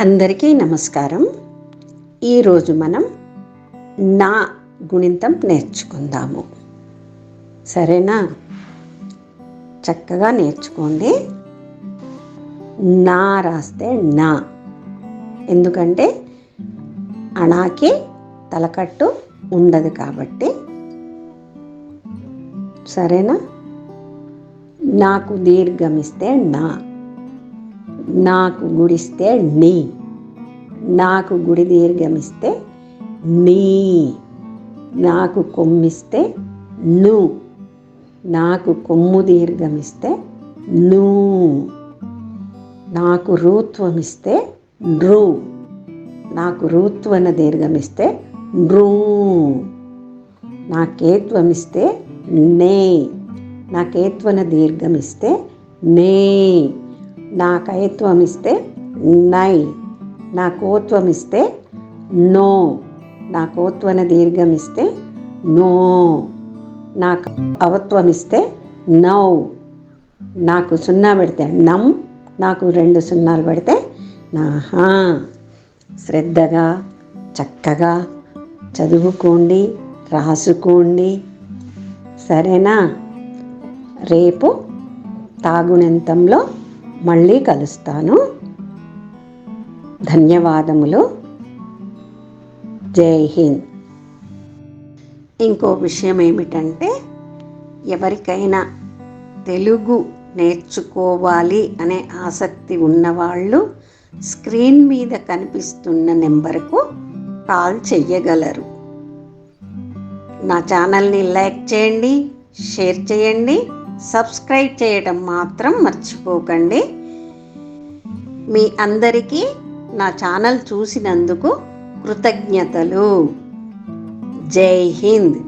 అందరికీ నమస్కారం. ఈరోజు మనం నా గుణింతం నేర్చుకుందాము. సరేనా? చక్కగా నేర్చుకోండి. నా రాస్తే నా. ఎందుకంటే అణాకి తలకట్టు ఉండదు కాబట్టి. సరేనా? నాకు దీర్ఘమిస్తే నా. నాకు గుడిస్తే నీ. నాకు గుడి దీర్ఘమిస్తే నీ. నాకు కొమ్మిస్తే ను. నాకు కొమ్ము దీర్ఘమిస్తే ను. నాకు రూత్వమిస్తే నృ నాకు రూత్వన దీర్ఘమిస్తే నృ నాకేత్వమిస్తే నే. నాకేత్వన దీర్ఘమిస్తే నే. నా కయత్వం ఇస్తే నై నా కోత్వం ఇస్తే నో నా కోత్వన దీర్ఘం ఇస్తే నో నాకు అవత్వం ఇస్తే నౌ. నాకు సున్నా పెడితే నమ్ నాకు రెండు సున్నాలు పెడితే నాహా. శ్రద్ధగా చక్కగా చదువుకోండి రాసుకోండి. సరేనా? రేపు తాగునంతంలో మళ్ళీ కలుస్తాను. ధన్యవాదములు. జై హింద్. ఇంకో విషయం ఏమిటంటే ఎవరికైనా తెలుగు నేర్చుకోవాలి అనే ఆసక్తి ఉన్నవాళ్ళు స్క్రీన్ మీద కనిపిస్తున్న నెంబర్కు కాల్ చెయ్యగలరు. నా ఛానల్ని లైక్ చేయండి షేర్ చేయండి. సబ్స్క్రైబ్ చేయడం మాత్రం మర్చిపోకండి. మీ అందరికీ నా ఛానల్ చూసినందుకు కృతజ్ఞతలు. జై హింద్.